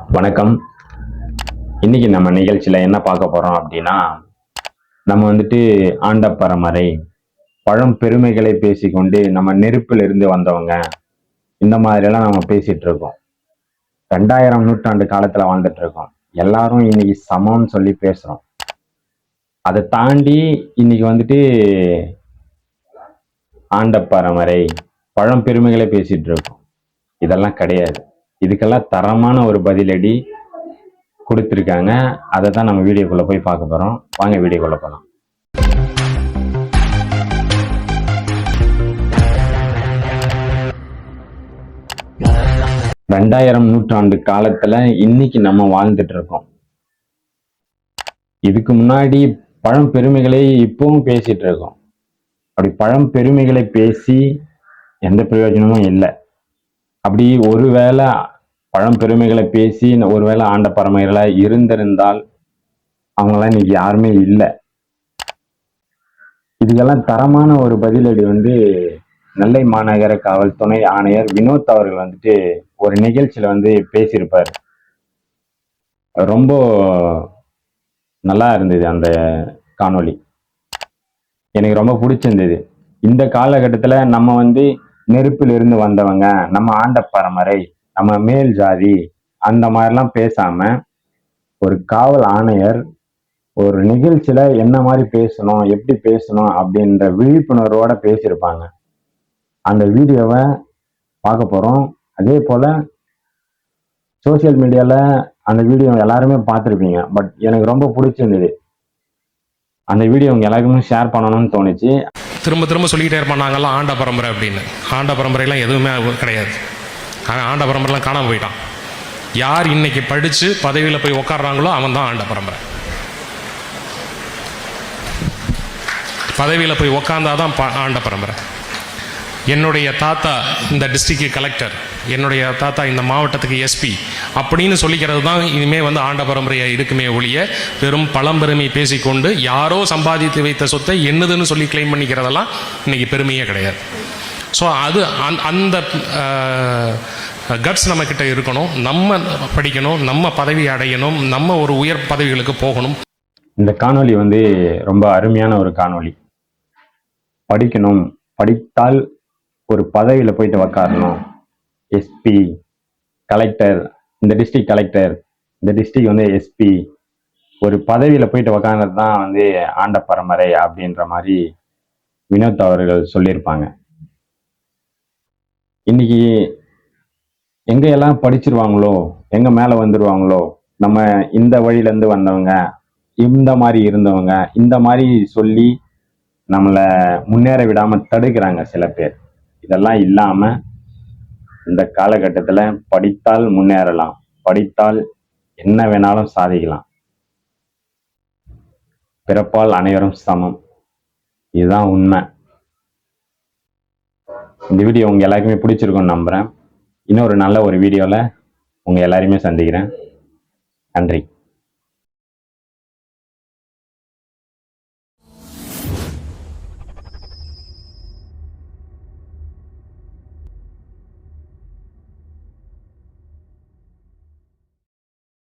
வணக்கம். இன்னைக்கு நம்ம நிகழ்ச்சியில் என்ன பார்க்க போறோம் அப்படின்னா நம்ம வந்துட்டு ஆண்ட பரமரை பழம் பெருமைகளை பேசிக்கொண்டு நம்ம நெருப்பில் இருந்து வந்தவங்க இந்த மாதிரி எல்லாம் நம்ம பேசிட்டு இருக்கோம். ரெண்டாயிரம் நூற்றாண்டு காலத்துல வாழ்ந்துட்டு இருக்கோம். எல்லாரும் இன்னைக்கு சமம்னு சொல்லி பேசுறோம். அதை தாண்டி இன்னைக்கு வந்துட்டு ஆண்ட பரமரை பழம் பெருமைகளை பேசிட்டு இருக்கோம். இதெல்லாம் கிடையாது. இதுக்கெல்லாம் தரமான ஒரு பதிலடி கொடுத்துருக்காங்க. அதை தான் நம்ம வீடியோக்குள்ளே போய் பார்க்க போறோம். வாங்க வீடியோக்குள்ளே போகலாம் ரெண்டாயிரம் நூற்றாண்டு காலத்துல இன்னைக்கு நம்ம வாழ்ந்துட்டு இருக்கோம். இதுக்கு முன்னாடி பழம் பெருமைகளை இப்பவும் பேசிட்டு இருக்கோம். அப்படி பழம் பெருமைகளை பேசி எந்த பிரயோஜனமும் இல்லை. அப்படி ஒருவேளை பழம் பெருமைகளை பேசி ஒருவேளை ஆண்ட பரமைகளா இருந்திருந்தால் அவங்களாம் இன்னைக்கு யாருமே இல்லை. இதுக்கெல்லாம் தரமான ஒரு பதிலடி வந்து நெல்லை மாநகர காவல் துணை ஆணையர் வினோத் அவர்கள் வந்துட்டு ஒரு நிகழ்ச்சியில வந்து பேசியிருப்பார். ரொம்ப நல்லா இருந்தது அந்த காணொளி. எனக்கு ரொம்ப பிடிச்சிருந்தது. இந்த காலகட்டத்துல நம்ம வந்து நெருப்பில் இருந்து வந்தவங்க நம்ம ஆண்ட பரம்பரை நம்ம மேல் ஜாதி அந்த மாதிரிலாம் பேசாம ஒரு காவல் ஆணையர் ஒரு நிகழ்ச்சியில என்ன மாதிரி பேசணும் எப்படி பேசணும் அப்படின்ற விழிப்புணர்வோட பேசியிருப்பாங்க. அந்த வீடியோவை பார்க்க போறோம். அதே போல சோசியல் மீடியால அந்த வீடியோ எல்லாருமே பார்த்துருப்பீங்க. பட் எனக்கு ரொம்ப பிடிச்சிருந்தது. அந்த வீடியோ உங்க எல்லாருக்குமே ஷேர் பண்ணணும்னு தோணுச்சு. திரும்ப திரும்ப சொல்லிக்கிட்டே இருப்பான் நாங்கெல்லாம் ஆண்ட பரம்பரை அப்படின்னு. ஆண்ட பரம்பரைலாம் எதுவுமே கிடையாது. அவன் ஆண்ட பரம்பரைலாம் காணாமல் போயிட்டான். யார் இன்னைக்கு படித்து பதவியில் போய் உட்கார்றாங்களோ அவன் தான் ஆண்ட பரம்பரை. பதவியில் போய் உக்காந்தாதான் பா ஆண்ட பரம்பரை. என்னுடைய தாத்தா இந்த டிஸ்ட்ரிக்ட் கலெக்டர் என்னுடைய தாத்தா இந்த மாவட்டத்துக்கு எஸ்பி அப்படின்னு சொல்லிக்கிறது தான் இனிமேல் வந்து ஆண்ட பரம்பரையாக இருக்குமே ஒழிய வெறும் பழம்பெருமை பேசிக்கொண்டு யாரோ சம்பாதித்து வைத்த சொத்தை என்னதுன்னு சொல்லி கிளைம் பண்ணிக்கிறதெல்லாம் இன்றைக்கி பெருமையே கிடையாது. ஸோ அது அந் அந்த கட்ஸ் நம்மக்கிட்ட இருக்கணும். நம்ம படிக்கணும் நம்ம பதவி அடையணும் நம்ம ஒரு உயர் பதவிகளுக்கு போகணும். இந்த காணொளி வந்து ரொம்ப அருமையான ஒரு காணொளி. படிக்கணும் படித்தால் ஒரு பதவியில் போயிட்டு உக்காரணும். எஸ்பி கலெக்டர் இந்த டிஸ்ட்ரிக்ட் கலெக்டர் இந்த டிஸ்ட்ரிக்ட் வந்து எஸ்பி ஒரு பதவியில் போயிட்டு உக்காந்தது தான் வந்து ஆண்ட பரம்பரை அப்படின்ற மாதிரி வினோத் அவர்கள் சொல்லியிருப்பாங்க. இன்னைக்கு எங்க எல்லாம் படிச்சிருவாங்களோ எங்க மேல வந்துருவாங்களோ நம்ம இந்த வழியில இருந்து வந்தவங்க இந்த மாதிரி இருந்தவங்க இந்த மாதிரி சொல்லி நம்மளை முன்னேற விடாம தடுக்கிறாங்க சில பேர். இதெல்லாம் இல்லாம இந்த காலகட்டத்துல படித்தால் முன்னேறலாம் படித்தால் என்ன வேணாலும் சாதிக்கலாம். பிறப்பால் அனைவரும் சமம். இதுதான் உண்மை. இந்த வீடியோ உங்கள் எல்லாருக்குமே பிடிச்சிருக்கும்னு நம்புகிறேன் இன்னொரு நல்ல ஒரு வீடியோவில் உங்கள் எல்லாரையுமே சந்திக்கிறேன். நன்றி.